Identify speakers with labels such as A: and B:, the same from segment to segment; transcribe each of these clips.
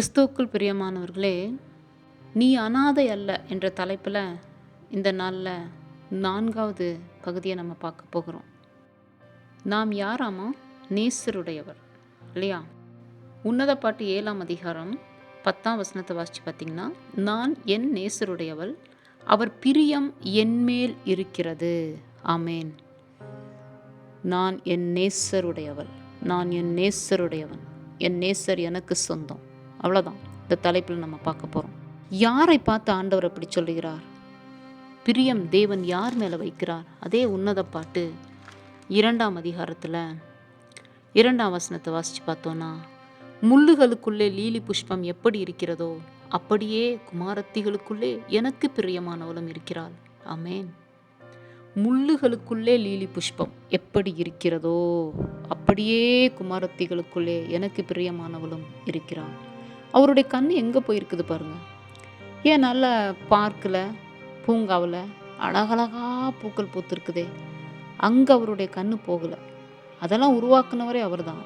A: கிறிஸ்துவுக்குள் பிரியமானவர்களே நீ அனாதை அல்ல என்ற தலைப்பில் இந்த நாளில் நான்காவது பகுதியை நம்ம பார்க்க போகிறோம் நாம் யாராமா நேசருடையவர் இல்லையா உன்னத பாட்டு ஏழாம் அதிகாரம் பத்தாம் வசனத்தை வாசித்து பார்த்தீங்கன்னா நான் என் நேசருடையவள் அவர் பிரியம் என்மேல் இருக்கிறது ஆமேன் நான் என் நேசருடையவள் நான் என் நேசருடையவன் என் நேசர் எனக்கு சொந்தம் அவ்வளோதான் இந்த தலைப்பில் நம்ம பார்க்க போகிறோம் யாரை பார்த்து ஆண்டவர் அப்படி சொல்லுகிறார் பிரியம் தேவன் யார் மேலே வைக்கிறார் அதே உன்னத பாட்டு இரண்டாம் அதிகாரத்தில் இரண்டாம் வசனத்தை வாசித்து பார்த்தோன்னா முள்ளுகளுக்குள்ளே லீலி புஷ்பம் எப்படி இருக்கிறதோ அப்படியே குமாரத்திகளுக்குள்ளே எனக்கு பிரியமானவளும் இருக்கிறாள் அமேன் முள்ளுகளுக்குள்ளே லீலி புஷ்பம் எப்படி இருக்கிறதோ அப்படியே குமாரத்திகளுக்குள்ளே எனக்கு பிரியமானவளும் இருக்கிறாள் அவருடைய கண் எங்கே போயிருக்குது பாருங்கள் ஏன் நல்ல பார்க்கில் பூங்காவில் அழகழகாக பூக்கள் பூத்துருக்குதே அங்கே அவருடைய கண் போகலை அதெல்லாம் உருவாக்குனவரே அவர் தான்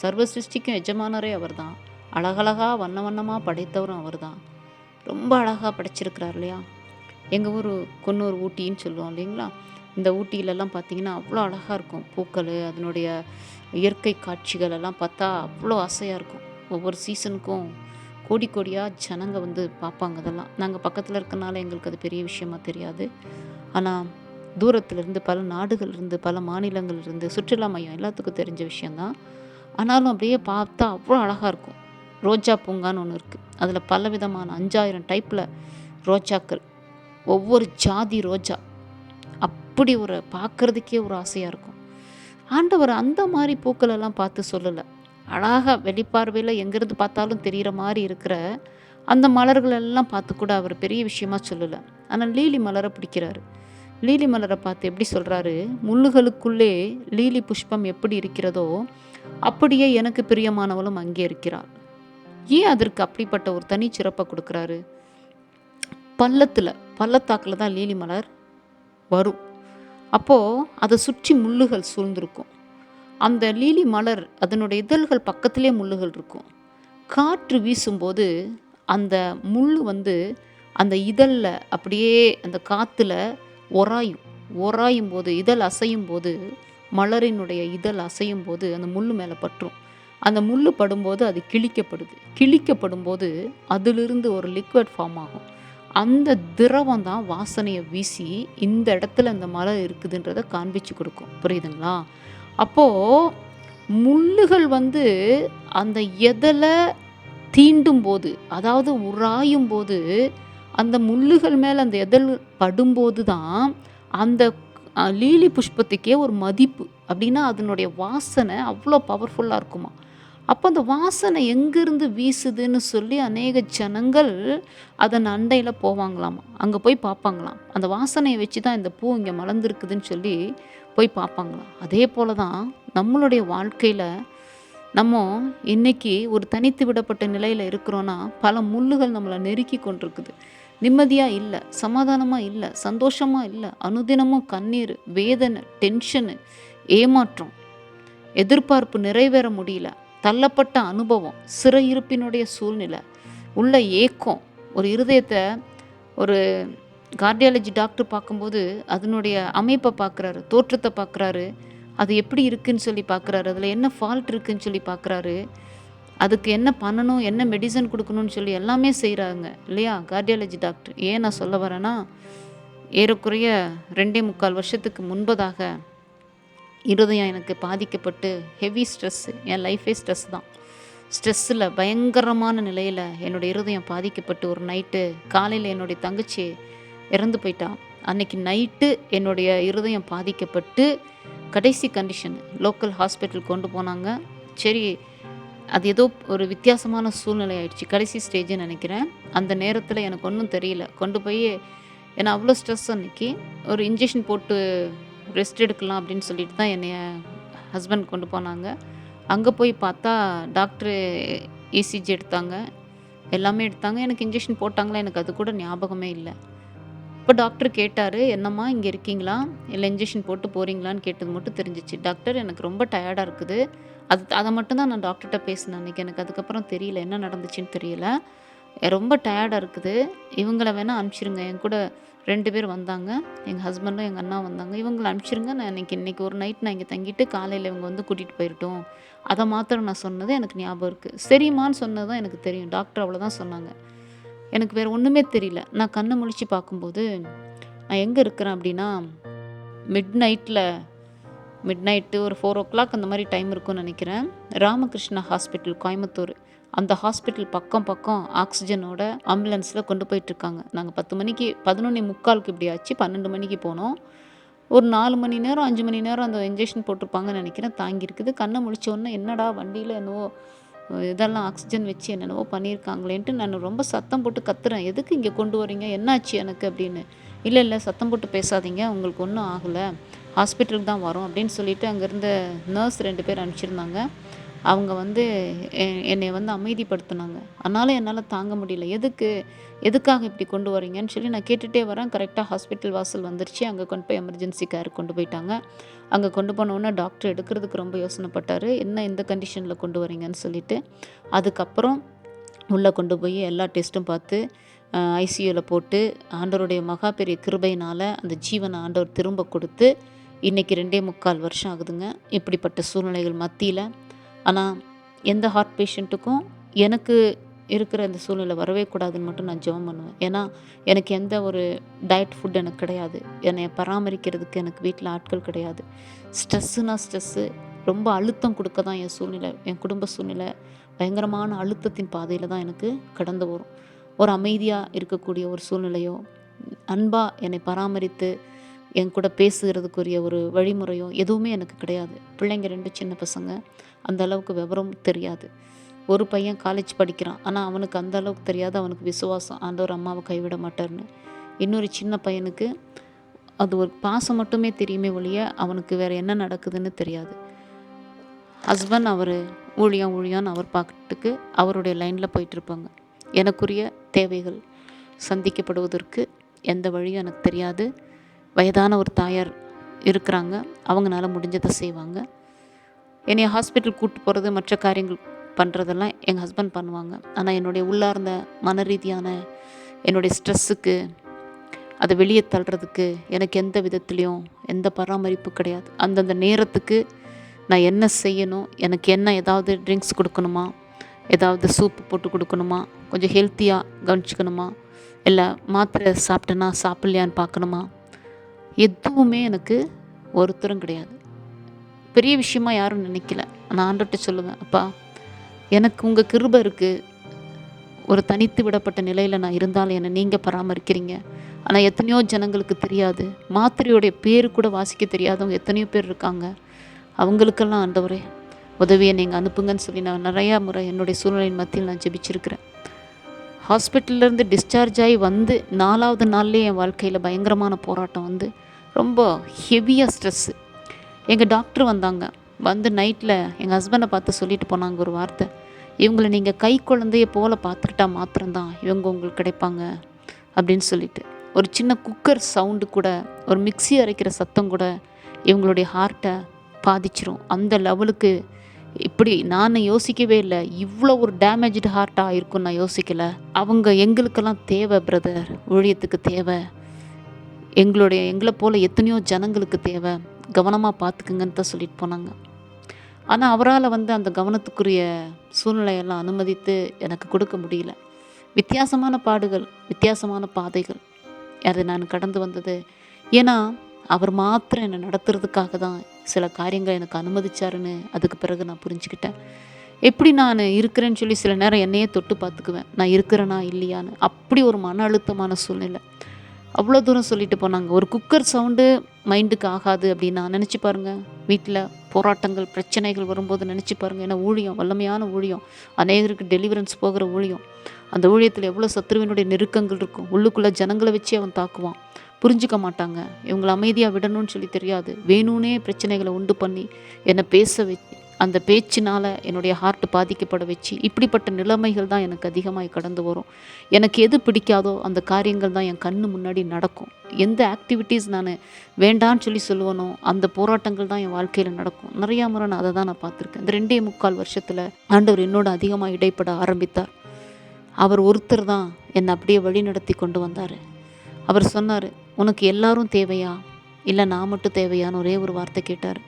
A: சர்வ சிருஷ்டிக்கும் எஜமானரே அவர் தான் அழகழகாக வண்ண வண்ணமாக படைத்தவரும் அவர் தான் ரொம்ப அழகாக படைச்சிருக்கிறார் இல்லையா எங்கள் ஊர் கொன்னூர் ஊட்டின்னு சொல்லுவோம் இல்லைங்களா இந்த ஊட்டியிலலாம் பார்த்திங்கன்னா அவ்வளோ அழகாக இருக்கும் பூக்கள் அதனுடைய இயற்கை காட்சிகள் எல்லாம் பார்த்தா அவ்வளோ ஆசையாக இருக்கும் ஒவ்வொரு சீசனுக்கும் கோடி கோடியாக ஜனங்க வந்து பார்ப்பாங்க அதெல்லாம் நாங்கள் பக்கத்தில் இருக்கனால எங்களுக்கு அது பெரிய விஷயமா தெரியாது ஆனால் தூரத்துலேருந்து பல நாடுகள்லேருந்து பல மாநிலங்கள்லேருந்து சுற்றுலா மையம் எல்லாத்துக்கும் தெரிஞ்ச விஷயந்தான் ஆனாலும் அப்படியே பார்த்தா அவ்வளோ அழகாக இருக்கும் ரோஜா பூங்கான்னு ஒன்று இருக்குது அதில் பல விதமான அஞ்சாயிரம் டைப்பில் ரோஜாக்கள் ஒவ்வொரு ஜாதி ரோஜா அப்படி ஒரு பார்க்குறதுக்கே ஒரு ஆசையாக இருக்கும் ஆண்டவர் அந்த மாதிரி பூக்களெல்லாம் பார்த்து சொல்லலை அழகாக வெளிப்பார்வையில் எங்கேருந்து பார்த்தாலும் தெரிகிற மாதிரி இருக்கிற அந்த மலர்களெல்லாம் பார்த்து கூட அவர் பெரிய விஷயமா சொல்லலை ஆனால் லீலி மலரை பிடிக்கிறாரு லீலி மலரை பார்த்து எப்படி சொல்கிறாரு முள்ளுகளுக்குள்ளே லீலி புஷ்பம் எப்படி இருக்கிறதோ அப்படியே எனக்கு பிரியமானவளும் அங்கே இருக்கிறார் ஏன் அதற்கு அப்படிப்பட்ட ஒரு தனி சிறப்பை கொடுக்குறாரு பள்ளத்தில் பள்ளத்தாக்கில் தான் லீலி மலர் வரும் அப்போது அதை சுற்றி முள்ளுகள் சூழ்ந்திருக்கும் அந்த லீலி மலர் அதனுடைய இதழ்கள் பக்கத்திலே முள்ளுகள் இருக்கும் காற்று வீசும்போது அந்த முள் வந்து அந்த இதழில் அப்படியே அந்த காற்றுல ஒராயும் ஒராயும் போது இதழ் அசையும் போது மலரினுடைய இதழ் அசையும் போது அந்த முள் மேலே பற்றும் அந்த முள் படும்போது அது கிழிக்கப்படுது கிழிக்கப்படும் போது அதிலிருந்து ஒரு லிக்விட் ஃபார்ம் ஆகும் அந்த திரவம் தான் வாசனையை வீசி இந்த இடத்துல அந்த மலர் இருக்குதுன்றதை காண்பிச்சு கொடுக்கும் புரியுதுங்களா அப்போது முள்ளுகள் வந்து அந்த எதலை தீண்டும் போது அதாவது உராயும் போது அந்த முள்ளுகள் மேலே அந்த எதல் படும்போது தான் அந்த லீலி புஷ்பத்துக்கே ஒரு மதிப்பு அப்படின்னா அதனுடைய வாசனை அவ்வளோ பவர்ஃபுல்லாக இருக்குமா அப்போ அந்த வாசனை எங்கேருந்து வீசுதுன்னு சொல்லி அநேக ஜனங்கள் அதன் அண்டையில் போவாங்களாமா அங்கே போய் பார்ப்பாங்களாம் அந்த வாசனையை வச்சு தான் இந்த பூ இங்கே மலர்ந்துருக்குதுன்னு சொல்லி போய் பார்ப்பாங்களா அதே போல் தான் நம்மளுடைய வாழ்க்கையில் நம்ம இன்றைக்கி ஒரு தனித்து விடப்பட்ட நிலையில் இருக்கிறோன்னா பல முள்ளுகள் நம்மளை நெருக்கி கொண்டிருக்குது நிம்மதியாக இல்லை சமாதானமாக இல்லை சந்தோஷமாக இல்லை அனுதினமும் கண்ணீர் வேதனை டென்ஷனு ஏமாற்றம் எதிர்பார்ப்பு நிறைவேற முடியல தள்ளப்பட்ட அனுபவம் சிறையிருப்பினுடைய சூழ்நிலை உள்ள ஏக்கம் ஒரு இருதயத்தை ஒரு கார்டியாலஜி டாக்டர் பார்க்கும்போது அதனுடைய அமைப்பை பார்க்குறாரு தோற்றத்தை பார்க்குறாரு அது எப்படி இருக்குன்னு சொல்லி பார்க்குறாரு அதில் என்ன ஃபால்ட் இருக்குன்னு சொல்லி பார்க்குறாரு அதுக்கு என்ன பண்ணணும் என்ன மெடிசன் கொடுக்கணும்னு சொல்லி எல்லாமே செய்கிறாங்க இல்லையா கார்டியாலஜி டாக்டர் ஏன் நான் சொல்ல வரேன்னா ஏறக்குறைய ரெண்டே முக்கால் வருஷத்துக்கு முன்பதாக இருதயம் எனக்கு பாதிக்கப்பட்டு ஹெவி ஸ்ட்ரெஸ்ஸு என் லைஃபே ஸ்ட்ரெஸ் தான் ஸ்ட்ரெஸ்ஸில் பயங்கரமான நிலையில் என்னுடைய இருதயம் பாதிக்கப்பட்டு ஒரு நைட்டு காலையில் என்னுடைய தங்கச்சி இறந்து போயிட்டான் அன்னைக்கு நைட்டு என்னுடைய இருதயம் பாதிக்கப்பட்டு கடைசி கண்டிஷன் லோக்கல் ஹாஸ்பிட்டல் கொண்டு போனாங்க சரி அது ஏதோ ஒரு வித்தியாசமான சூழ்நிலை ஆயிடுச்சு கடைசி ஸ்டேஜ்னு நினைக்கிறேன் அந்த நேரத்தில் எனக்கு ஒன்றும் தெரியல கொண்டு போய் ஏன்னா அவ்வளோ ஸ்ட்ரெஸ் அன்னைக்கு ஒரு இன்ஜெக்ஷன் போட்டு ரெஸ்ட் எடுக்கலாம் அப்படின்னு சொல்லிட்டு தான் என்னைய ஹஸ்பண்ட் கொண்டு போனாங்க அங்கே போய் பார்த்தா டாக்டர் இசிஜி e எடுத்தாங்க எல்லாமே எடுத்தாங்க எனக்கு இன்ஜெக்ஷன் போட்டாங்களா எனக்கு அது கூட ஞாபகமே இல்லை இப்போ டாக்டர் கேட்டார் என்னம்மா இங்கே இருக்கீங்களா இல்லை இன்ஜெக்ஷன் போட்டு போகிறீங்களான்னு கேட்டது மட்டும் தெரிஞ்சிச்சு டாக்டர் எனக்கு ரொம்ப டயர்டாக இருக்குது அது அதை மட்டும்தான் நான் டாக்டர்கிட்ட பேசினேன் அன்றைக்கி எனக்கு அதுக்கப்புறம் தெரியல என்ன நடந்துச்சுன்னு தெரியல ரொம்ப டயர்டாக இருக்குது இவங்கள வேணால் அனுப்பிச்சிருங்க என் கூட ரெண்டு பேர் வந்தாங்க எங்கள் ஹஸ்பண்டும் எங்கள் அண்ணா வந்தாங்க இவங்களை அனுப்பிச்சிருங்க நான் இன்றைக்கி இன்றைக்கி ஒரு நைட் நான் இங்கே தங்கிட்டு காலையில் இவங்க வந்து கூட்டிகிட்டு போயிட்டோம் அதை மாத்திரம் நான் சொன்னது எனக்கு ஞாபகம் இருக்குது சரிம்மான்னு சொன்னது தான் எனக்கு தெரியும் டாக்டர் அவ்வளோதான் சொன்னாங்க எனக்கு வேறு ஒன்றுமே தெரியல நான் கண்ணை முழித்து பார்க்கும்போது நான் எங்கே இருக்கிறேன் அப்படின்னா மிட் நைட்டில் மிட் நைட்டு ஒரு ஃபோர் ஓ கிளாக் அந்த மாதிரி டைம் இருக்கும்னு நினைக்கிறேன் ராமகிருஷ்ணா ஹாஸ்பிட்டல் கோயம்புத்தூர் அந்த ஹாஸ்பிட்டல் பக்கம் பக்கம் ஆக்சிஜனோட ஆம்புலன்ஸில் கொண்டு போயிட்டுருக்காங்க நாங்கள் பத்து மணிக்கு பதினொன்று முக்காலுக்கு இப்படி ஆச்சு பன்னெண்டு மணிக்கு போனோம் ஒரு நாலு மணி நேரம் அஞ்சு மணி நேரம் அந்த இன்ஜெக்ஷன் போட்டிருப்பாங்கன்னு நினைக்கிறேன் தாங்கியிருக்குது கண்ணை முழிச்சோன்னே என்னடா வண்டியில் என்னவோ இதெல்லாம் ஆக்சிஜன் வச்சு என்னென்னவோ பண்ணியிருக்காங்களேன்ட்டு நான் ரொம்ப சத்தம் போட்டு கத்துறேன் எதுக்கு இங்கே கொண்டு வரீங்க என்னாச்சு எனக்கு அப்படின்னு இல்லை இல்லை சத்தம் போட்டு பேசாதீங்க உங்களுக்கு ஒன்றும் ஆகலை ஹாஸ்பிட்டலுக்கு தான் வரோம் அப்படின்னு சொல்லிட்டு அங்கேருந்து நர்ஸ் ரெண்டு பேர் அனுப்பிச்சிருந்தாங்க அவங்க வந்து என்னை வந்து அமைதிப்படுத்தினாங்க அதனால் என்னால் தாங்க முடியல எதுக்கு எதுக்காக இப்படி கொண்டு வரீங்கன்னு சொல்லி நான் கேட்டுகிட்டே வரேன் கரெக்டாக ஹாஸ்பிட்டல் வாசல் வந்துருச்சு அங்கே கொண்டு போய் எமர்ஜென்சி கேர் கொண்டு போயிட்டாங்க அங்கே கொண்டு போனோன்னே டாக்டர் எடுக்கிறதுக்கு ரொம்ப யோசனைப்பட்டார் என்ன எந்த கண்டிஷனில் கொண்டு வரீங்கன்னு சொல்லிட்டு அதுக்கப்புறம் உள்ளே கொண்டு போய் எல்லா டெஸ்ட்டும் பார்த்து ஐசியூவில் போட்டு ஆண்டவருடைய மகா பெரிய கிருபையினால் அந்த ஜீவனை ஆண்டவர் திரும்ப கொடுத்து இன்றைக்கி ரெண்டே முக்கால் வருஷம் ஆகுதுங்க இப்படிப்பட்ட சூழ்நிலைகள் மத்தியில் ஆனால் எந்த ஹார்ட் பேஷண்ட்டுக்கும் எனக்கு இருக்கிற அந்த சூழ்நிலை வரவே கூடாதுன்னு மட்டும் நான் ஜெபம் பண்ணுவேன் ஏன்னா எனக்கு எந்த ஒரு டயட் ஃபுட் எனக்கு கிடையாது என்னை பராமரிக்கிறதுக்கு எனக்கு வீட்டில் ஆட்கள் கிடையாது ஸ்ட்ரெஸ்ஸுனா ஸ்ட்ரெஸ்ஸு ரொம்ப அழுத்தம் கொடுக்க தான் என் சூழ்நிலை என் குடும்ப சூழ்நிலை பயங்கரமான அழுத்தத்தின் பாதையில் தான் எனக்கு கடந்து வரும் ஒரு அமைதியாக இருக்கக்கூடிய ஒரு சூழ்நிலையோ அன்பாக என்னை பராமரித்து என் கூட பேசுகிறதுக்குரிய ஒரு வழிமுறையோ எதுவுமே எனக்கு கிடையாது பிள்ளைங்க ரெண்டு சின்ன பசங்க அந்த அளவுக்கு விவரம் தெரியாது ஒரு பையன் காலேஜ் படிக்கிறான் ஆனால் அவனுக்கு அந்த அளவுக்கு தெரியாது அவனுக்கு விசுவாசம் ஆண்டவர் அம்மாவை கைவிட மாட்டார்னு இன்னொரு சின்ன பையனுக்கு அது ஒரு பாசம் மட்டுமே தெரியுமே ஒழிய அவனுக்கு வேறு என்ன நடக்குதுன்னு தெரியாது ஹஸ்பண்ட் அவர் ஊழியம் ஊழியான்னு அவர் பார்க்கறதுக்கு அவருடைய லைனில் போயிட்டுருப்பாங்க எனக்குரிய தேவைகள் சந்திக்கப்படுவதற்கு எந்த வழியும் எனக்கு தெரியாது வயதான ஒரு தாயார் இருக்கிறாங்க அவங்களால முடிஞ்சதை செய்வாங்க என்னை ஹாஸ்பிட்டல் கூப்பிட்டு போகிறது மற்ற காரியங்கள் பண்ணுறதெல்லாம் எங்கள் ஹஸ்பண்ட் பண்ணுவாங்க ஆனால் என்னுடைய உள்ளார்ந்த மன ரீதியான என்னுடைய ஸ்ட்ரெஸ்ஸுக்கு அதை வெளியே தள்ளுறதுக்கு எனக்கு எந்த விதத்துலேயும் எந்த பராமரிப்பு கிடையாது அந்தந்த நேரத்துக்கு நான் என்ன செய்யணும் எனக்கு என்ன ஏதாவது ட்ரிங்க்ஸ் கொடுக்கணுமா ஏதாவது சூப்பு போட்டு கொடுக்கணுமா கொஞ்சம் ஹெல்த்தியாக கவனிச்சிக்கணுமா இல்லை மாத்திரை சாப்பிட்டேன்னா சாப்பிட்லையான்னு பார்க்கணுமா எதுவுமே எனக்கு ஒருத்தரும் கிடையாது பெரிய விஷயமா யாரும் நினைக்கல நான் ஆண்டர்கிட்ட சொல்லுவேன் அப்பா எனக்கு உங்கள் கிருப இருக்குது ஒரு தனித்து விடப்பட்ட நிலையில் நான் இருந்தாலும் என்னை நீங்கள் பராமரிக்கிறீங்க ஆனால் எத்தனையோ ஜனங்களுக்கு தெரியாது மாத்திரையோடைய பேர் கூட வாசிக்க தெரியாதவங்க எத்தனையோ பேர் இருக்காங்க அவங்களுக்கெல்லாம் ஆண்டவரே உதவியை நீங்கள் அனுப்புங்கன்னு சொல்லி நான் நிறையா முறை என்னுடைய சூழ்நிலையின் மத்தியில் நான் ஜெபிச்சிருக்கிறேன் ஹாஸ்பிட்டல்லேருந்து டிஸ்சார்ஜ் ஆகி வந்து நாலாவது நாள்லேயே என் வாழ்க்கையில் பயங்கரமான போராட்டம் வந்து ரொம்ப ஹெவியாக ஸ்ட்ரெஸ்ஸு எங்கள் டாக்டர் வந்தாங்க வந்து நைட்டில் எங்கள் ஹஸ்பண்டை பார்த்து சொல்லிட்டு போனாங்க ஒரு வார்த்தை இவங்களை நீங்கள் கை குழந்தைய போல் பார்த்துக்கிட்டா மாத்திரம்தான் இவங்க உங்களுக்கு கிடைப்பாங்க அப்படின்னு சொல்லிட்டு ஒரு சின்ன குக்கர் சவுண்டு கூட ஒரு மிக்சி அரைக்கிற சத்தம் கூட இவங்களுடைய ஹார்ட்டை பாதிச்சிரும் அந்த லெவலுக்கு இப்படி நான் யோசிக்கவே இல்லை இவ்வளோ ஒரு டேமேஜ்டு ஹார்ட்டாக இருக்கும் நான் யோசிக்கலை அவங்க எங்களுக்கெல்லாம் தேவை பிரதர் ஊழியத்துக்கு தேவை எங்களுடைய எங்களை போல் எத்தனையோ ஜனங்களுக்கு தேவை கவனமாக பார்த்துக்குங்கன்னு தான் சொல்லிட்டு போனாங்க ஆனால் அவரால் வந்து அந்த கவனத்துக்குரிய சூழ்நிலையெல்லாம் அனுமதித்து எனக்கு கொடுக்க முடியல வித்தியாசமான பாடுகள் வித்தியாசமான பாதைகள் அதை நான் கடந்து வந்தது ஏன்னா அவர் மாத்திரம் என்னை நடத்துறதுக்காக தான் சில காரியங்களை எனக்கு அனுமதிச்சாருன்னு அதுக்கு பிறகு நான் புரிஞ்சுக்கிட்டேன் எப்படி நான் இருக்கிறேன்னு சொல்லி சில நேரம் என்னையே தொட்டு பார்த்துக்குவேன் நான் இருக்கிறேனா இல்லையான்னு அப்படி ஒரு மன அழுத்தமான சூழ்நிலை அவ்வளோ தூரம் சொல்லிட்டு போனாங்க ஒரு குக்கர் சவுண்டு மைண்டுக்கு ஆகாது அப்படின்னு நான் நினச்சி பாருங்கள் வீட்டில் போராட்டங்கள் பிரச்சனைகள் வரும்போது நினச்சி பாருங்கள் ஏன்னா ஊழியம் வல்லமையான ஊழியம் அநேகருக்கு டெலிவரன்ஸ் போகிற ஊழியம் அந்த ஊழியத்தில் எவ்வளோ சத்ருவினுடைய நெருக்கங்கள் இருக்கும் உள்ளுக்குள்ளே ஜனங்களை வச்சு அவன் தாக்குவான் புரிஞ்சிக்க மாட்டாங்க இவங்களை அமைதியாக விடணும்னு சொல்லி தெரியாது வேணும்னே பிரச்சனைகளை உண்டு பண்ணி என்னை பேச வச்சு அந்த பேச்சினால் என்னுடைய ஹார்ட் பாதிக்கப்பட வச்சு இப்படிப்பட்ட நிலைமைகள் தான் எனக்கு அதிகமாக கடந்து வரும் எனக்கு எது பிடிக்காதோ அந்த காரியங்கள் தான் என் கண்ணு முன்னாடி நடக்கும் எந்த ஆக்டிவிட்டீஸ் நான் வேண்டான்னு சொல்லி சொல்லுவனோ அந்த போராட்டங்கள் தான் என் வாழ்க்கையில் நடக்கும் நிறையா முறை நான் அதை தான் நான் பார்த்துருக்கேன் இந்த ரெண்டே முக்கால் வருஷத்தில் ஆண்டவர் என்னோட அதிகமாக இடைப்பட ஆரம்பித்தார் அவர் ஒருத்தர் தான் என்னை அப்படியே வழி நடத்தி கொண்டு வந்தார் அவர் சொன்னார் உனக்கு எல்லாரும் தேவையா இல்லை நான் மட்டும் தேவையான்னு ஒரே ஒரு வார்த்தை கேட்டார்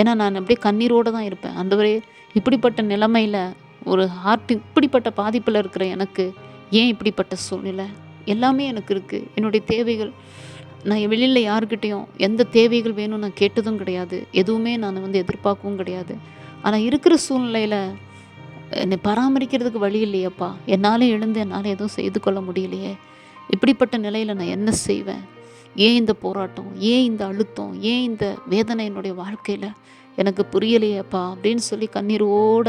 A: ஏன்னா நான் அப்படியே கண்ணீரோடு தான் இருப்பேன் அந்த ஒரே இப்படிப்பட்ட நிலைமையில் ஒரு ஹார்ட் இப்படிப்பட்ட பாதிப்பில் இருக்கிற எனக்கு ஏன் இப்படிப்பட்ட சூழ்நிலை எல்லாமே எனக்கு இருக்குது என்னுடைய தேவைகள் நான் வெளியில் யாருக்கிட்டேயும் எந்த தேவைகள் வேணும் நான் கேட்டதும் கிடையாது எதுவுமே நான் வந்து எதிர்பார்க்கவும் கிடையாது ஆனால் இருக்கிற சூழ்நிலையில் என்னை பராமரிக்கிறதுக்கு வழி இல்லையப்பா என்னால் எழுந்து என்னால் எதுவும் செய்து கொள்ள முடியலையே இப்படிப்பட்ட நிலையில் நான் என்ன செய்வேன் ஏன் இந்த போராட்டம் ஏன் இந்த அழுத்தம் ஏன் இந்த வேதனை என்னுடைய வாழ்க்கையில் எனக்கு புரியலையேப்பா அப்படின்னு சொல்லி கண்ணீரோட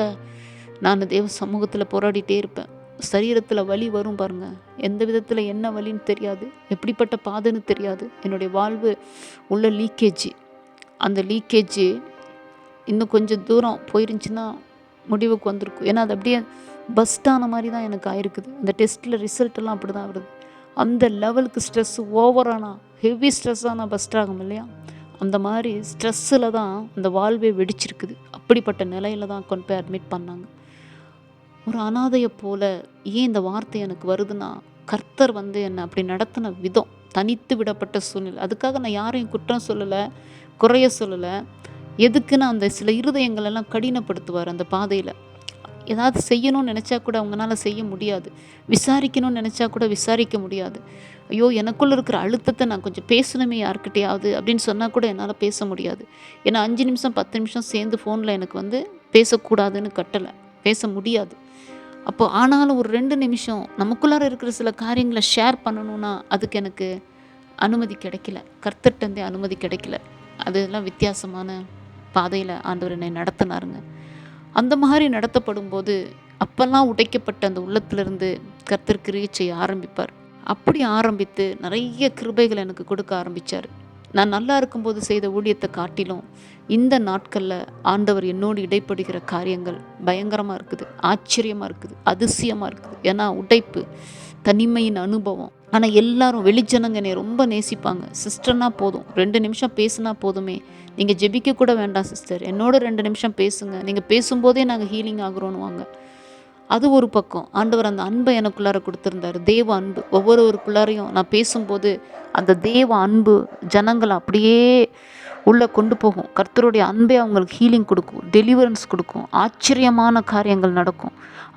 A: நான் தேவ சமூகத்தில் போராடிட்டே இருப்பேன் சரீரத்தில் வலி வரும் பாருங்க எந்த விதத்தில் என்ன வலின்னு தெரியாது எப்படிப்பட்ட பாதைன்னு தெரியாது என்னுடைய வாழ்வு உள்ள லீக்கேஜ் அந்த லீக்கேஜ் இன்னும் கொஞ்சம் தூரம் போயிருந்துச்சுன்னா முடிவுக்கு வந்திருக்கும் ஏன்னா அது அப்படியே பஸ்டான மாதிரி தான் எனக்கு ஆயிருக்குது அந்த டெஸ்ட்டில் ரிசல்ட்டெல்லாம் அப்படி தான் வருது அந்த லெவலுக்கு ஸ்ட்ரெஸ் ஓவரானா ஹெவி ஸ்ட்ரெஸ்ஸாக நான் ஆகும் இல்லையா அந்த மாதிரி ஸ்ட்ரெஸ்ஸில் தான் அந்த வாழ்வே வெடிச்சிருக்குது அப்படிப்பட்ட நிலையில் தான் கொண்டு போய் அட்மிட் பண்ணாங்க ஒரு அனாதையை போல் ஏன் இந்த வார்த்தை எனக்கு வருதுன்னா கர்த்தர் வந்து என்னை அப்படி நடத்தின விதம் தனித்து விடப்பட்ட சூழ்நிலை அதுக்காக நான் யாரையும் குற்றம் சொல்லலை குறைய சொல்லலை எதுக்குன்னு அந்த சில இருதயங்களெல்லாம் கடினப்படுத்துவார் அந்த பாதையில் ஏதாவது செய்யணும்னு நினச்சா கூட அவங்களால செய்ய முடியாது விசாரிக்கணும்னு நினச்சா கூட விசாரிக்க முடியாது ஐயோ எனக்குள்ளே இருக்கிற அழுத்தத்தை நான் கொஞ்சம் பேசணுமே யாருக்கிட்டேயாவது அப்படின்னு சொன்னால் கூட என்னால் பேச முடியாது ஏன்னா அஞ்சு நிமிஷம் பத்து நிமிஷம் சேர்ந்து ஃபோனில் எனக்கு வந்து பேசக்கூடாதுன்னு கட்டலை பேச முடியாது அப்போ ஆனாலும் ஒரு ரெண்டு நிமிஷம் நமக்குள்ளார இருக்கிற சில காரியங்களை ஷேர் பண்ணணும்னா அதுக்கு எனக்கு அனுமதி கிடைக்கல கர்த்தட்டந்தே அனுமதி கிடைக்கல அதெல்லாம் வித்தியாசமான பாதையில் ஆண்டவர் என்னை நடத்தினாருங்க அந்த மாதிரி நடத்தப்படும் போது அப்பெல்லாம் உடைக்கப்பட்ட அந்த உள்ளத்திலிருந்து கர்த்தர் கிரியை செய்ய ஆரம்பிப்பார் அப்படி ஆரம்பித்து நிறைய கிருபைகள் எனக்கு கொடுக்க ஆரம்பித்தார் நான் நல்லா இருக்கும்போது செய்த ஊழியத்தை காட்டிலும் இந்த நாட்களில் ஆண்டவர் என்னோடு இடைப்படுகிற காரியங்கள் பயங்கரமாக இருக்குது ஆச்சரியமாக இருக்குது அதிசயமாக இருக்குது ஏன்னா உடைப்பு தனிமையின் அனுபவம் ஆனால் எல்லாரும் வெளிச்சனங்க என்னை ரொம்ப நேசிப்பாங்க சிஸ்டர்னா போதும் ரெண்டு நிமிஷம் பேசுனா போதுமே நீங்கள் ஜெபிக்க கூட வேண்டாம் சிஸ்டர் என்னோட ரெண்டு நிமிஷம் பேசுங்க நீங்கள் பேசும்போதே நாங்கள் ஹீலிங் ஆகுறோன்னு அது ஒரு பக்கம் ஆண்டவர் அந்த அன்பை எனக்குள்ளார கொடுத்துருந்தார் தேவ அன்பு ஒவ்வொருவருக்குள்ளாரையும் நான் பேசும்போது அந்த தேவ அன்பு ஜனங்களை அப்படியே உள்ளே கொண்டு போகும் கர்த்தருடைய அன்பே அவங்களுக்கு ஹீலிங் கொடுக்கும் டெலிவரன்ஸ் கொடுக்கும் ஆச்சரியமான காரியங்கள் நடக்கும்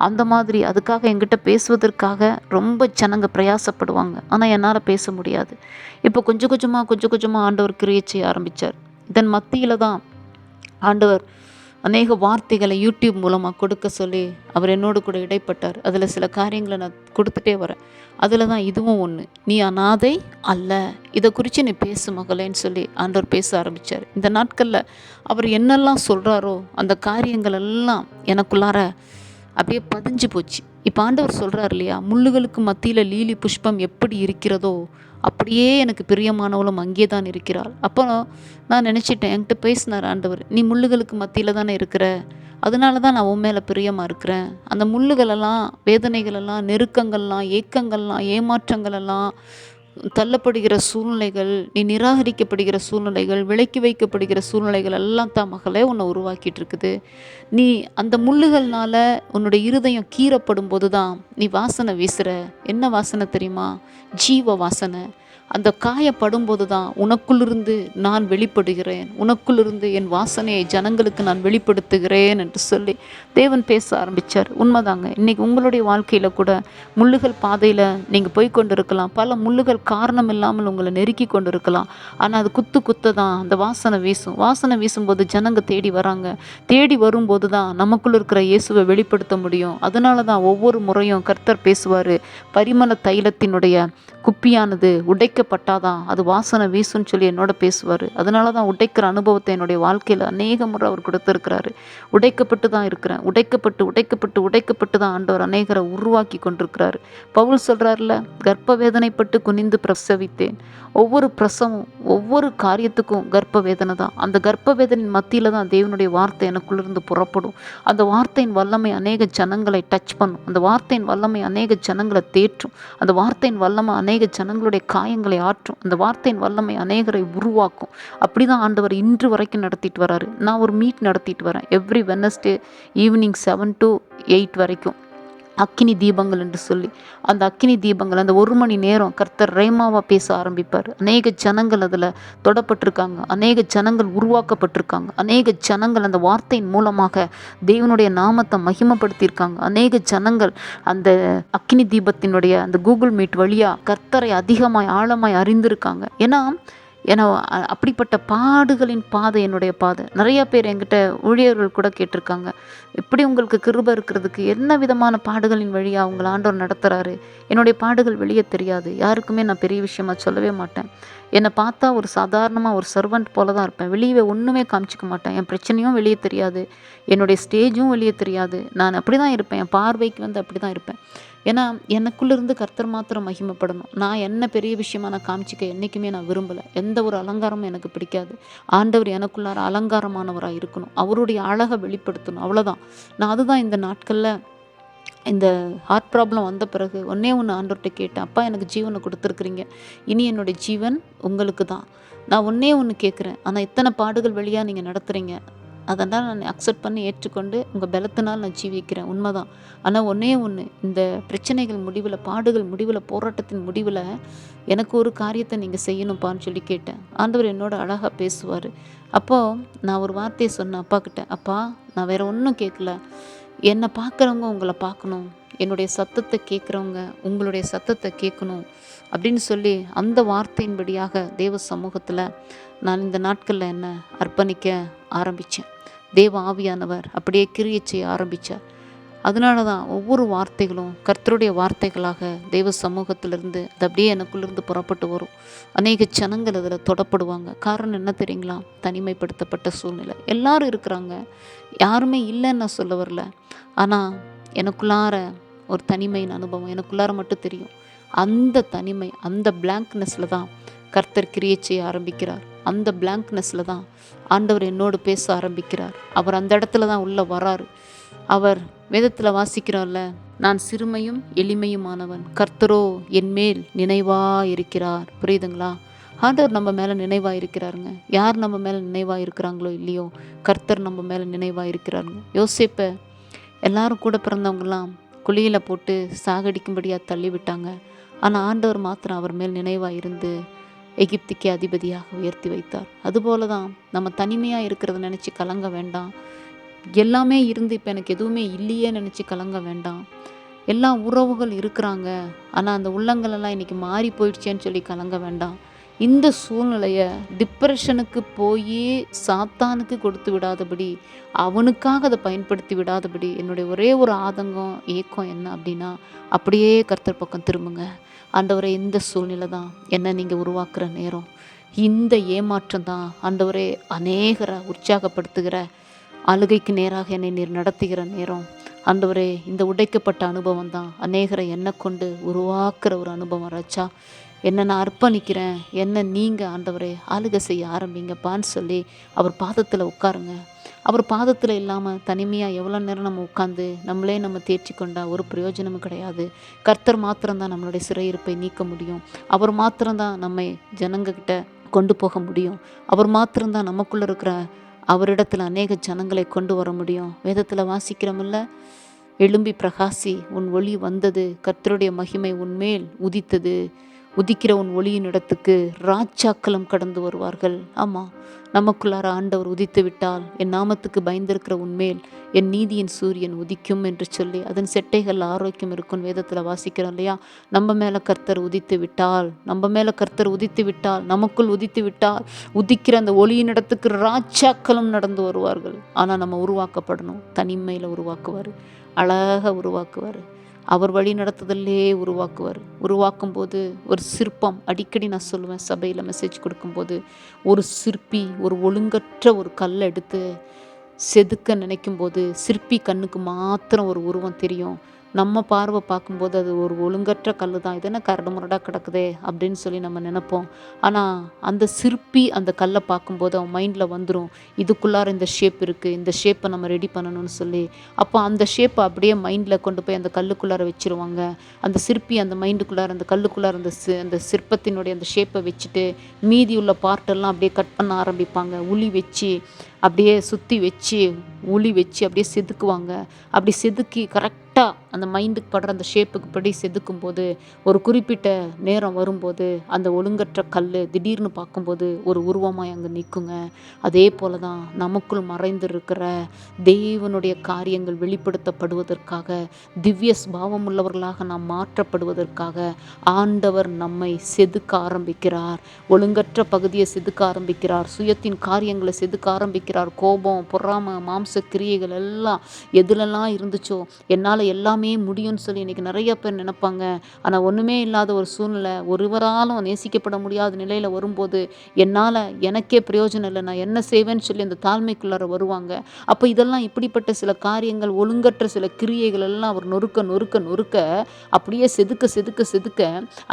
A: அந்த மாதிரி அதுக்காக எங்கிட்ட பேசுவதற்காக ரொம்ப ஜனங்க பிரயாசப்படுவாங்க ஆனால் என்னால் பேச முடியாது இப்போ கொஞ்சம் கொஞ்சமாக கொஞ்சம் கொஞ்சமாக ஆண்டவர் கிரியை செய்ய ஆரம்பித்தார் இதன் மத்தியில் தான் ஆண்டவர் அநேக வார்த்தைகளை யூடியூப் மூலமாக கொடுக்க சொல்லி அவர் என்னோடு கூட இடைப்பட்டார் அதில் சில காரியங்களை நான் கொடுத்துட்டே வரேன் அதில் தான் இதுவும் ஒன்று நீ அநாதை அல்ல இதை குறித்து நீ பேசு மகளேன்னு சொல்லி ஆண்டவர் பேச ஆரம்பித்தார் இந்த நாட்களில் அவர் என்னெல்லாம் சொல்கிறாரோ அந்த காரியங்கள் எல்லாம் எனக்குள்ளார அப்படியே பதிஞ்சு போச்சு இப்போ ஆண்டவர் சொல்கிறார் இல்லையா முள்ளுகளுக்கு மத்தியில் லீலி புஷ்பம் எப்படி இருக்கிறதோ அப்படியே எனக்கு பிரியமானவளும் அங்கே தான் இருக்கிறாள் அப்போ நான் நினச்சிட்டேன் என்கிட்ட பேசினார் ஆண்டவர் நீ முள்ளுகளுக்கு மத்தியில் தானே இருக்கிற அதனால தான் நான் உன் மேலே பிரியமாக இருக்கிறேன் அந்த முள்ளுகளெல்லாம் வேதனைகளெல்லாம் நெருக்கங்கள்லாம் ஏக்கங்கள்லாம் ஏமாற்றங்களெல்லாம் தள்ளப்படுகிற சூழ்நிலைகள் நீ நிராகரிக்கப்படுகிற சூழ்நிலைகள் விலக்கி வைக்கப்படுகிற சூழ்நிலைகள் எல்லாம் தான் மகளே உன்னை உருவாக்கிட்டு இருக்குது நீ அந்த முள்ளுகள்னால உன்னோட இருதயம் கீறப்படும் போது தான் நீ வாசனை வீசுகிற என்ன வாசனை தெரியுமா ஜீவ வாசனை அந்த காயப்படும்போது தான் உனக்குள்ளிருந்து நான் வெளிப்படுகிறேன் உனக்குள்ளிருந்து என் வாசனையை ஜனங்களுக்கு நான் வெளிப்படுத்துகிறேன் என்று சொல்லி தேவன் பேச ஆரம்பித்தார் உண்மைதாங்க இன்றைக்கி உங்களுடைய வாழ்க்கையில் கூட முள்ளுகள் பாதையில் நீங்கள் போய் கொண்டு இருக்கலாம் பல முள்ளுகள் காரணம் இல்லாமல் உங்களை நெருக்கி கொண்டு இருக்கலாம் ஆனால் அது குத்து குத்த தான் அந்த வாசனை வீசும் வாசனை வீசும்போது ஜனங்கள் தேடி வராங்க தேடி வரும்போது தான் நமக்குள்ள இருக்கிற இயேசுவை வெளிப்படுத்த முடியும் அதனால தான் ஒவ்வொரு முறையும் கர்த்தர் பேசுவார் பரிமள தைலத்தினுடைய குப்பியானது உடைக்க உடைக்கப்பட்டாதான் அது வாசனை வீசுன்னு சொல்லி என்னோட பேசுவார் அதனால தான் உடைக்கிற அனுபவத்தை என்னுடைய வாழ்க்கையில் அநேக முறை அவர் கொடுத்துருக்கிறாரு உடைக்கப்பட்டு தான் இருக்கிறேன் உடைக்கப்பட்டு உடைக்கப்பட்டு உடைக்கப்பட்டு தான் ஆண்டவர் அநேகரை உருவாக்கி கொண்டிருக்கிறாரு பவுல் சொல்கிறார்ல கர்ப்ப வேதனைப்பட்டு குனிந்து பிரசவித்தேன் ஒவ்வொரு பிரசவம் ஒவ்வொரு காரியத்துக்கும் கர்ப்ப வேதனை தான் அந்த கர்ப்ப வேதனின் மத்தியில் தான் தேவனுடைய வார்த்தை எனக்குள்ளிருந்து புறப்படும் அந்த வார்த்தையின் வல்லமை அநேக ஜனங்களை டச் பண்ணும் அந்த வார்த்தையின் வல்லமை அநேக ஜனங்களை தேற்றும் அந்த வார்த்தையின் வல்லமை அநேக ஜனங்களுடைய காயங்கள் அநேகர்களை ஆற்றும் அந்த வார்த்தையின் வல்லமை அநேகரை உருவாக்கும் அப்படி தான் ஆண்டவர் இன்று வரைக்கும் நடத்திட்டு வராரு நான் ஒரு மீட் நடத்திட்டு வரேன் every Wednesday evening seven to eight வரைக்கும் அக்கினி தீபங்கள் என்று சொல்லி அந்த அக்கினி தீபங்கள் அந்த ஒரு மணி நேரம் கர்த்தர் ரேமாவாக பேச ஆரம்பிப்பார் அநேக ஜனங்கள் அதில் தொடப்பட்டிருக்காங்க அநேக ஜனங்கள் உருவாக்கப்பட்டிருக்காங்க அநேக ஜனங்கள் அந்த வார்த்தையின் மூலமாக தேவனுடைய நாமத்தை மகிமப்படுத்தியிருக்காங்க அநேக ஜனங்கள் அந்த அக்கினி தீபத்தினுடைய அந்த கூகுள் மீட் வழியாக கர்த்தரை அதிகமாய் ஆழமாய் அறிந்திருக்காங்க ஏன்னா ஏன்னா அப்படிப்பட்ட பாடுகளின் பாதை என்னுடைய பாதை நிறைய பேர் என்கிட்ட ஊழியர்கள் கூட கேட்டிருக்காங்க எப்படி உங்களுக்கு கிருப இருக்கிறதுக்கு என்ன விதமான பாடுகளின் வழியாக அவங்கள ஆண்டவர் நடத்துகிறாரு என்னுடைய பாடுகள் வெளியே தெரியாது யாருக்குமே நான் பெரிய விஷயமா சொல்லவே மாட்டேன் என்னை பார்த்தா ஒரு சாதாரணமாக ஒரு சர்வெண்ட் போல தான் இருப்பேன் வெளியே ஒன்றுமே காமிச்சிக்க மாட்டேன் என் பிரச்சனையும் வெளியே தெரியாது என்னுடைய ஸ்டேஜும் வெளியே தெரியாது நான் அப்படி தான் இருப்பேன் என் பார்வைக்கு வந்து அப்படி தான் இருப்பேன் ஏன்னா எனக்குள்ளேருந்து கர்த்தர் மாத்திரம் மகிமைப்படணும் நான் என்ன பெரிய விஷயமா நான் காமிச்சிக்க என்றைக்குமே நான் விரும்பலை எந்த ஒரு அலங்காரமும் எனக்கு பிடிக்காது ஆண்டவர் எனக்குள்ளார அலங்காரமானவராக இருக்கணும் அவருடைய அழகை வெளிப்படுத்தணும் அவ்வளோதான் நான் அதுதான் இந்த நாட்களில் இந்த ஹார்ட் ப்ராப்ளம் வந்த பிறகு ஒன்னே ஒன்று ஆண்டவர்கிட்ட கேட்டேன் அப்பா எனக்கு ஜீவனை கொடுத்துருக்குறீங்க இனி என்னுடைய ஜீவன் உங்களுக்கு தான் நான் ஒன்றே ஒன்று கேட்குறேன் ஆனால் இத்தனை பாடுகள் வழியாக நீங்கள் நடத்துகிறீங்க அதை தான் நான் அக்செப்ட் பண்ணி ஏற்றுக்கொண்டு உங்கள் பலத்தினால் நான் ஜீவிக்கிறேன் உண்மைதான் ஆனால் ஒன்றே ஒன்று இந்த பிரச்சனைகள் முடிவில் பாடுகள் முடிவில் போராட்டத்தின் முடிவில் எனக்கு ஒரு காரியத்தை நீங்கள் செய்யணும்ப்பான்னு சொல்லி கேட்டேன் ஆண்டவர் என்னோட அழகாக பேசுவார் அப்போது நான் ஒரு வார்த்தையை சொன்னேன் அப்பா கிட்ட அப்பா நான் வேறு ஒன்றும் கேட்கல என்னை பார்க்குறவங்க உங்களை பார்க்கணும் என்னுடைய சத்தத்தை கேட்குறவங்க உங்களுடைய சத்தத்தை கேட்கணும் அப்படின்னு சொல்லி அந்த வார்த்தையின்படியாக தேவ சமூகத்தில் நான் இந்த நாட்களில் என்ன அர்ப்பணிக்க ஆரம்பித்தேன் தேவ ஆவியானவர் அப்படியே கிரியை செய்ய ஆரம்பித்தார் அதனால தான் ஒவ்வொரு வார்த்தைகளும் கர்த்தருடைய வார்த்தைகளாக தெய்வ சமூகத்திலிருந்து அது அப்படியே எனக்குள்ளேருந்து புறப்பட்டு வரும் அநேக ஜனங்கள் அதில் தொடப்படுவாங்க காரணம் என்ன தெரியுங்களா தனிமைப்படுத்தப்பட்ட சூழ்நிலை எல்லாரும் இருக்கிறாங்க யாருமே இல்லைன்னு சொல்ல வரல ஆனால் எனக்குள்ளார ஒரு தனிமையின் அனுபவம் எனக்குள்ளார மட்டும் தெரியும் அந்த தனிமை அந்த பிளாங்க்னஸில் தான் கர்த்தர் கிரியை செய்ய ஆரம்பிக்கிறார் அந்த பிளாங்க்னஸில் தான் ஆண்டவர் என்னோடு பேச ஆரம்பிக்கிறார் அவர் அந்த இடத்துல தான் உள்ளே வராரு அவர் வேதத்தில் வாசிக்கிறோம்ல நான் சிறுமையும் எளிமையுமானவன் கர்த்தரோ என்மேல் நினைவாக இருக்கிறார் புரியுதுங்களா ஆண்டவர் நம்ம மேலே நினைவாக இருக்கிறாருங்க யார் நம்ம மேலே நினைவாக இருக்கிறாங்களோ இல்லையோ கர்த்தர் நம்ம மேலே நினைவாக இருக்கிறாருங்க யோசிப்பை எல்லாரும் கூட பிறந்தவங்களாம் குழியில் போட்டு சாகடிக்கும்படியாக தள்ளி விட்டாங்க ஆனால் ஆண்டவர் மாத்திரம் அவர் மேல் நினைவாக இருந்து எகிப்திக்கு அதிபதியாக உயர்த்தி வைத்தார் அதுபோல தான் நம்ம தனிமையாக இருக்கிறத நினச்சி கலங்க வேண்டாம் எல்லாமே இருந்து இப்போ எனக்கு எதுவுமே இல்லையே நினச்சி கலங்க வேண்டாம் எல்லா உறவுகள் இருக்கிறாங்க ஆனால் அந்த உள்ளங்களெல்லாம் இன்றைக்கி மாறி போயிடுச்சேன்னு சொல்லி கலங்க வேண்டாம் இந்த சூழ்நிலையை டிப்ரெஷனுக்கு போய் சாத்தானுக்கு கொடுத்து விடாதபடி அவனுக்காக அதை பயன்படுத்தி விடாதபடி என்னுடைய ஒரே ஒரு ஆதங்கம் ஏக்கம் என்ன அப்படின்னா அப்படியே கர்த்தர் பக்கம் திரும்புங்க ஆண்டவரே இந்த சூழ்நிலை தான் என்ன நீங்கள் உருவாக்குற நேரம் இந்த ஏமாற்றம் தான் ஆண்டவரே அநேகரை உற்சாகப்படுத்துகிற அழுகைக்கு நேராக என்னை நீர் நடத்துகிற நேரம் ஆண்டவரே இந்த உடைக்கப்பட்ட அனுபவம் தான் அநேகரை என்ன கொண்டு உருவாக்குற ஒரு அனுபவம் ரச்சா என்னை நான் அர்ப்பணிக்கிறேன் என்ன நீங்கள் ஆண்டவரே ஆளுக செய்ய ஆரம்பிங்கப்பான்னு சொல்லி அவர் பாதத்தில் உட்காருங்க அவர் பாதத்தில் இல்லாமல் தனிமையாக எவ்வளோ நேரம் நம்ம உட்காந்து நம்மளே நம்ம தேர்ச்சி கொண்டா ஒரு பிரயோஜனமும் கிடையாது கர்த்தர் மாத்திரம்தான் நம்மளுடைய சிறையிருப்பை நீக்க முடியும் அவர் மாத்திரம்தான் நம்மை ஜனங்கக்கிட்ட கொண்டு போக முடியும் அவர் மாத்திரம்தான் நமக்குள்ளே இருக்கிற அவரிடத்தில் அநேக ஜனங்களை கொண்டு வர முடியும் வேதத்தில் வாசிக்கிறோமில்ல எழும்பி பிரகாசி உன் ஒளி வந்தது கர்த்தருடைய மகிமை உன்மேல் உதித்தது உதிக்கிற உன் ஒளியின் இடத்துக்கு ராஜாக்களும் கடந்து வருவார்கள் ஆமாம் நமக்குள்ளார ஆண்டவர் உதித்து விட்டால் என் நாமத்துக்கு பயந்திருக்கிற உன்மேல் என் நீதியின் சூரியன் உதிக்கும் என்று சொல்லி அதன் செட்டைகள் ஆரோக்கியம் இருக்கும் வேதத்தில் வாசிக்கிறோம் இல்லையா நம்ம மேலே கர்த்தர் உதித்து விட்டால் நம்ம மேலே கர்த்தர் உதித்து விட்டால் நமக்குள் உதித்து விட்டால் உதிக்கிற அந்த ஒளியின் இடத்துக்கு ராஜாக்களும் நடந்து வருவார்கள் ஆனால் நம்ம உருவாக்கப்படணும் தனிமையில் உருவாக்குவார் அழகாக உருவாக்குவார் அவர் வழி நடத்துதல்லே உருவாக்குவார் உருவாக்கும் போது ஒரு சிற்பம் அடிக்கடி நான் சொல்லுவேன் சபையில் மெசேஜ் கொடுக்கும்போது ஒரு சிற்பி ஒரு ஒழுங்கற்ற ஒரு கல்லை எடுத்து செதுக்க நினைக்கும் போது சிற்பி கண்ணுக்கு மாத்திரம் ஒரு உருவம் தெரியும் நம்ம பார்வை பார்க்கும்போது அது ஒரு ஒழுங்கற்ற கல் தான் இது என்ன கரடு முரடாக கிடக்குதே அப்படின்னு சொல்லி நம்ம நினைப்போம் ஆனால் அந்த சிற்பி அந்த கல்லை பார்க்கும்போது அவன் மைண்டில் வந்துடும் இதுக்குள்ளார இந்த ஷேப் இருக்குது இந்த ஷேப்பை நம்ம ரெடி பண்ணணும்னு சொல்லி அப்போ அந்த ஷேப்பை அப்படியே மைண்டில் கொண்டு போய் அந்த கல்லுக்குள்ளார வச்சுருவாங்க அந்த சிற்பி அந்த மைண்டுக்குள்ளார அந்த கல்லுக்குள்ளார அந்த சி அந்த சிற்பத்தினுடைய அந்த ஷேப்பை வச்சுட்டு மீதி உள்ள பார்ட்டெல்லாம் அப்படியே கட் பண்ண ஆரம்பிப்பாங்க உளி வச்சு அப்படியே சுற்றி வச்சு உளி வச்சு அப்படியே செதுக்குவாங்க அப்படி செதுக்கி கரெக்ட் கரெக்டாக அந்த மைண்டுக்கு படுற அந்த ஷேப்புக்கு படி செதுக்கும் போது ஒரு குறிப்பிட்ட நேரம் வரும்போது அந்த ஒழுங்கற்ற கல் திடீர்னு பார்க்கும்போது ஒரு உருவமாக அங்கே நிற்குங்க அதே போல தான் நமக்குள் மறைந்திருக்கிற தெய்வனுடைய காரியங்கள் வெளிப்படுத்தப்படுவதற்காக திவ்ய ஸ்பாவம் உள்ளவர்களாக நாம் மாற்றப்படுவதற்காக ஆண்டவர் நம்மை செதுக்க ஆரம்பிக்கிறார் ஒழுங்கற்ற பகுதியை செதுக்க ஆரம்பிக்கிறார் சுயத்தின் காரியங்களை செதுக்க ஆரம்பிக்கிறார் கோபம் பொறாம மாம்ச கிரியைகள் எல்லாம் எதுலெல்லாம் இருந்துச்சோ என்னால் எல்லாமே முடியும்னு சொல்லி இன்றைக்கி நிறைய பேர் நினைப்பாங்க ஆனால் ஒன்றுமே இல்லாத ஒரு சூழ்நிலை ஒருவராலும் நேசிக்கப்பட முடியாத நிலையில் வரும்போது என்னால் எனக்கே பிரயோஜனம் இல்லை நான் என்ன செய்வேன்னு சொல்லி அந்த தாழ்மைக்குள்ளார வருவாங்க அப்போ இதெல்லாம் இப்படிப்பட்ட சில காரியங்கள் ஒழுங்கற்ற சில கிரியைகள் எல்லாம் அவர் நொறுக்க நொறுக்க நொறுக்க அப்படியே செதுக்க செதுக்க செதுக்க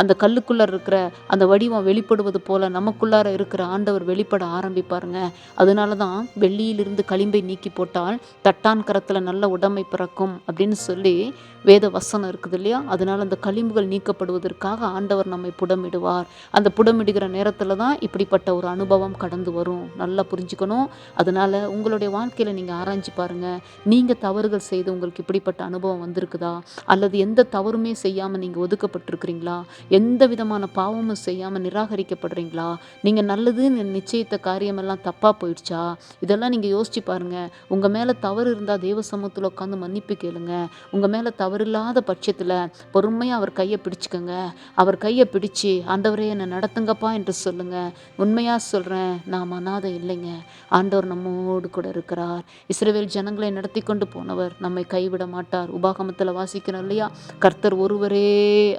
A: அந்த கல்லுக்குள்ளார இருக்கிற அந்த வடிவம் வெளிப்படுவது போல் நமக்குள்ளார இருக்கிற ஆண்டவர் வெளிப்பட ஆரம்பிப்பாருங்க அதனால தான் வெள்ளியிலிருந்து களிம்பை நீக்கி போட்டால் தட்டான் கரத்தில் நல்ல உடமை பிறக்கும் அப்படின்னு சொல்லி சொல்லி வேத வசனம் இருக்குது இல்லையா அதனால் அந்த களிம்புகள் நீக்கப்படுவதற்காக ஆண்டவர் நம்மை புடமிடுவார் அந்த புடமிடுகிற நேரத்தில் தான் இப்படிப்பட்ட ஒரு அனுபவம் கடந்து வரும் நல்லா புரிஞ்சுக்கணும் அதனால் உங்களுடைய வாழ்க்கையில் நீங்கள் ஆராய்ச்சி பாருங்கள் நீங்கள் தவறுகள் செய்து உங்களுக்கு இப்படிப்பட்ட அனுபவம் வந்திருக்குதா அல்லது எந்த தவறுமே செய்யாமல் நீங்கள் ஒதுக்கப்பட்டிருக்கிறீங்களா எந்த விதமான பாவமும் செய்யாமல் நிராகரிக்கப்படுறீங்களா நீங்கள் நல்லது நிச்சயத்த காரியமெல்லாம் தப்பாக போயிடுச்சா இதெல்லாம் நீங்கள் யோசிச்சு பாருங்கள் உங்கள் மேலே தவறு இருந்தால் தெய்வ சமூகத்தில் உட்காந்து மன்னிப்பு கேளுங்க உங்கள் மேலே தவறில்லாத பட்சத்தில் பொறுமையாக அவர் கையை பிடிச்சிக்கோங்க அவர் கையை பிடிச்சி ஆண்டவரே என்னை நடத்துங்கப்பா என்று சொல்லுங்கள் உண்மையாக சொல்கிறேன் நான் அனாதை இல்லைங்க ஆண்டவர் நம்மோடு கூட இருக்கிறார் இஸ்ரேவேல் ஜனங்களை நடத்தி கொண்டு போனவர் நம்மை கைவிட மாட்டார் உபாகமத்தில் வாசிக்கிறோம் இல்லையா கர்த்தர் ஒருவரே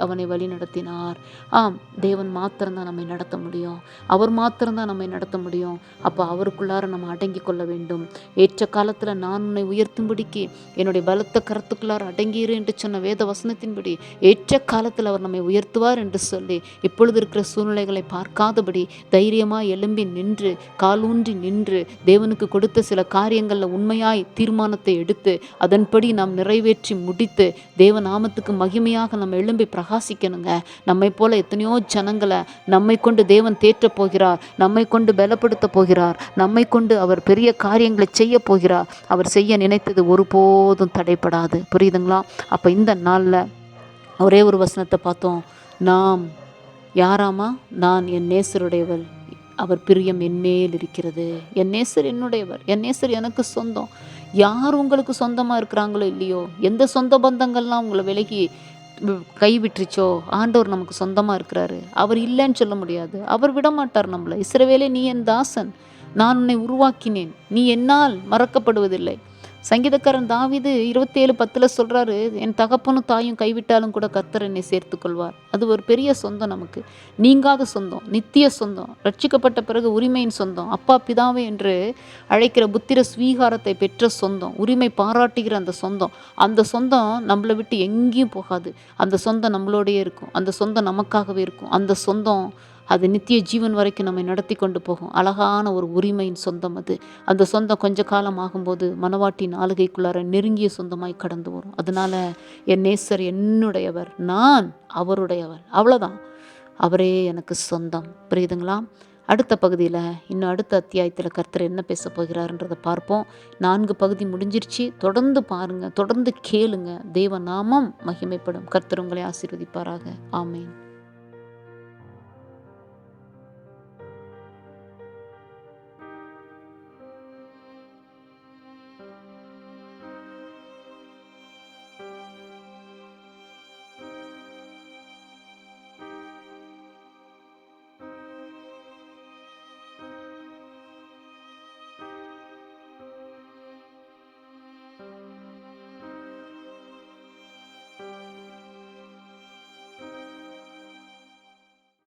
A: அவனை வழி நடத்தினார் ஆம் தேவன் மாத்திரம்தான் நம்மை நடத்த முடியும் அவர் மாத்திரம்தான் நம்மை நடத்த முடியும் அப்போ அவருக்குள்ளார நம்ம அடங்கி கொள்ள வேண்டும் ஏற்ற காலத்தில் நான் உன்னை உயர்த்தும்படிக்கு என்னுடைய பலத்த கருத்துக்குள்ளார சொல்லுகிறார் அடங்கீர் என்று சொன்ன வேத வசனத்தின்படி ஏற்ற காலத்தில் அவர் நம்மை உயர்த்துவார் என்று சொல்லி இப்பொழுது இருக்கிற சூழ்நிலைகளை பார்க்காதபடி தைரியமாக எழும்பி நின்று காலூன்றி நின்று தேவனுக்கு கொடுத்த சில காரியங்களில் உண்மையாய் தீர்மானத்தை எடுத்து அதன்படி நாம் நிறைவேற்றி முடித்து தேவ நாமத்துக்கு மகிமையாக நம்ம எழும்பி பிரகாசிக்கணுங்க நம்மை போல எத்தனையோ ஜனங்களை நம்மை கொண்டு தேவன் தேற்றப் போகிறார் நம்மை கொண்டு பலப்படுத்த போகிறார் நம்மை கொண்டு அவர் பெரிய காரியங்களை செய்ய போகிறார் அவர் செய்ய நினைத்தது ஒருபோதும் தடைப்படாது புரிய புரியுதுங்களா அப்போ இந்த நாளில் ஒரே ஒரு வசனத்தை பார்த்தோம் நாம் யாராமா நான் என் நேசருடையவர் அவர் பிரியம் என்மேல் இருக்கிறது என் நேசர் என்னுடையவர் என் நேசர் எனக்கு சொந்தம் யார் உங்களுக்கு சொந்தமாக இருக்கிறாங்களோ இல்லையோ எந்த சொந்த பந்தங்கள்லாம் உங்களை விலகி கைவிட்டுருச்சோ ஆண்டவர் நமக்கு சொந்தமாக இருக்கிறாரு அவர் இல்லைன்னு சொல்ல முடியாது அவர் விடமாட்டார் நம்மளை இசிறவேலே நீ என் தாசன் நான் உன்னை உருவாக்கினேன் நீ என்னால் மறக்கப்படுவதில்லை சங்கீதக்காரன் தாவிது இருபத்தேழு பத்தில் சொல்கிறாரு என் தகப்பனும் தாயும் கைவிட்டாலும் கூட கத்தர் என்னை சேர்த்துக்கொள்வார் அது ஒரு பெரிய சொந்தம் நமக்கு நீங்காத சொந்தம் நித்திய சொந்தம் ரட்சிக்கப்பட்ட பிறகு உரிமையின் சொந்தம் அப்பா பிதாவே என்று அழைக்கிற புத்திர ஸ்வீகாரத்தை பெற்ற சொந்தம் உரிமை பாராட்டுகிற அந்த சொந்தம் அந்த சொந்தம் நம்மளை விட்டு எங்கேயும் போகாது அந்த சொந்தம் நம்மளோடயே இருக்கும் அந்த சொந்தம் நமக்காகவே இருக்கும் அந்த சொந்தம் அது நித்திய ஜீவன் வரைக்கும் நம்மை நடத்தி கொண்டு போகும் அழகான ஒரு உரிமையின் சொந்தம் அது அந்த சொந்தம் கொஞ்ச காலம் ஆகும்போது மனவாட்டின் ஆளுகைக்குள்ளார நெருங்கிய சொந்தமாய் கடந்து வரும் அதனால் என் நேசர் என்னுடையவர் நான் அவருடையவர் அவ்வளோதான் அவரே எனக்கு சொந்தம் புரியுதுங்களா அடுத்த பகுதியில் இன்னும் அடுத்த அத்தியாயத்தில் கர்த்தர் என்ன பேச போகிறாருன்றதை பார்ப்போம் நான்கு பகுதி முடிஞ்சிருச்சு தொடர்ந்து பாருங்கள் தொடர்ந்து கேளுங்க தெய்வ நாமம் மகிமைப்படும் கர்த்தர் உங்களை ஆசீர்வதிப்பாராக ஆமேன்